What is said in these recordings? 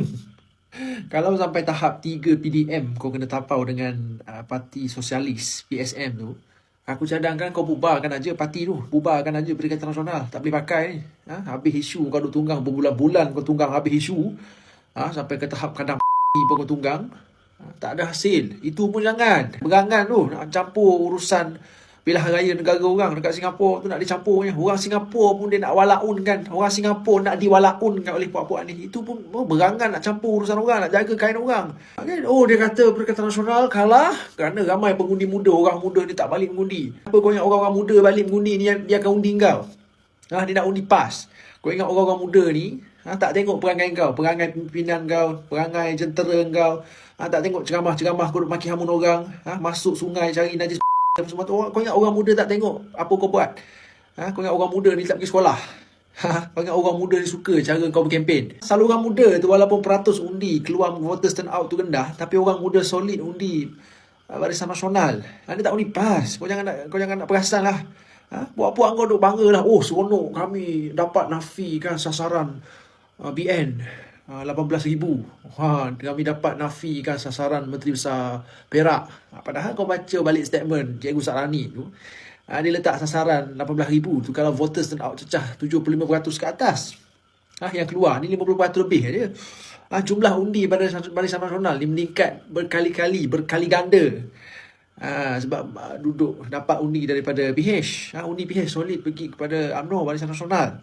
Kalau sampai tahap 3 PDM kau kena tapau dengan uh, Parti Sosialis PSM tu, aku cadangkan kau bubarkan aja parti tu, bubarkan aja Perikatan Nasional. Tak boleh pakai. Ha? Habis isu kau duk tunggang berbulan-bulan kau tunggang habis isu. Ha? Sampai ke tahap kadang pun kau tunggang. Ha? Tak ada hasil. Itu pun jangan. Berangan tu nak campur urusan pilihan raya negara orang dekat Singapura tu nak dicampurnya. Orang Singapura pun dia nak walaunkan. Orang Singapura nak diwalaunkan oleh puak-puak ni. Itu pun oh, berangan nak campur urusan orang, nak jaga kain orang. Okay? Oh dia kata Perikatan Nasional kalah kerana ramai pengundi muda. Orang muda ni tak balik mengundi. Apa kau ingat orang-orang muda balik mengundi ni dia akan undi kau? Ha, dia nak undi PAS. Kau ingat orang-orang muda ni ha, tak tengok perangai kau, perangai pimpinan kau, perangai jentera kau. Ha, tak tengok ceramah-ceramah kau maki hamun orang. Ha, masuk sungai cari najis semua tu. Orang, kau ingat orang muda tak tengok apa kau buat? Ha, kau ingat orang muda ni tak pergi sekolah? Ha, kau ingat orang muda ni suka cara kau berkempen? Selalu orang muda tu walaupun peratus undi keluar voters turn out tu rendah, tapi orang muda solid undi uh, barisan nasional. Ha, dia tak undi PAS. Kau jangan nak, kau jangan nak perasan lah. Ha, buat-buat kau duk bangga lah. Oh, seronok kami dapat nafikan sasaran uh, BN. Uh, 18,000. Ha, kami dapat nafikan sasaran Menteri Besar Perak. Ha, padahal kau baca balik statement Cikgu Sarani tu. Ha, dia letak sasaran 18,000 tu kalau voters turn out cecah 75% ke atas. Ha, yang keluar ni 50% lebih aja. Ha, jumlah undi Barisan, Barisan Nasional ni meningkat berkali-kali, berkali ganda. Ha, sebab uh, duduk dapat undi daripada PH. Ha, undi PH solid pergi kepada UMNO Barisan Nasional.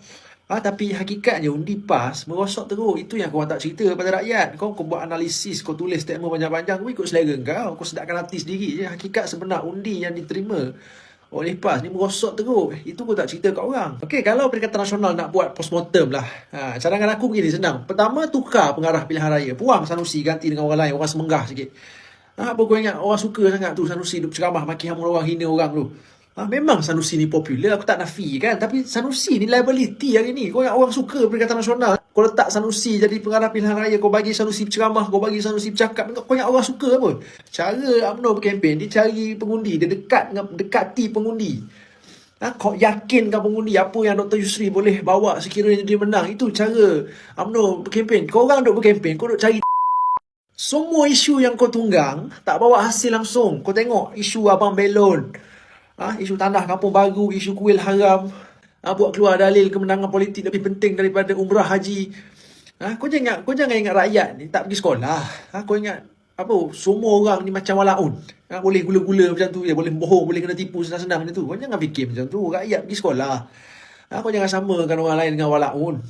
Ha, tapi hakikatnya undi PAS merosot teruk. Itu yang kau tak cerita kepada rakyat. Kau, kau buat analisis, kau tulis statement panjang-panjang, kau ikut selera kau. Kau sedapkan hati sendiri je. Hakikat sebenar undi yang diterima oleh PAS ni merosot teruk. Itu kau tak cerita kat orang. Okey, kalau Perikatan Nasional nak buat postmortem lah. Ha, cadangan aku begini, senang. Pertama, tukar pengarah pilihan raya. Puang Sanusi ganti dengan orang lain, orang semenggah sikit. Ha, apa kau ingat orang suka sangat tu Sanusi duk ceramah maki hamun orang, hina orang tu. Ha, memang Sanusi ni popular, aku tak nafi kan. Tapi Sanusi ni liability hari ni. Kau ingat orang suka Perikatan Nasional. Kau letak Sanusi jadi pengarah pilihan raya. Kau bagi Sanusi berceramah. Kau bagi Sanusi bercakap. Kau ingat orang suka apa? Cara UMNO berkempen, dia cari pengundi. Dia dekat dengan dekati pengundi. Ha, kau yakinkan pengundi apa yang Dr. Yusri boleh bawa sekiranya dia menang. Itu cara UMNO berkempen. Kau orang duk berkempen, kau duk cari semua isu yang kau tunggang tak bawa hasil langsung. Kau tengok isu Abang Belon. Ha, isu tanah kampung baru, isu kuil haram. Ha, buat keluar dalil kemenangan politik lebih penting daripada umrah haji. Ha, kau jangan kau jangan ingat rakyat ni tak pergi sekolah. Ha, kau ingat apa semua orang ni macam walaun. Ha, boleh gula-gula macam tu je, boleh bohong, boleh kena tipu senang-senang macam tu. Kau jangan fikir macam tu. Rakyat pergi sekolah. Ha, kau jangan samakan orang lain dengan walaun.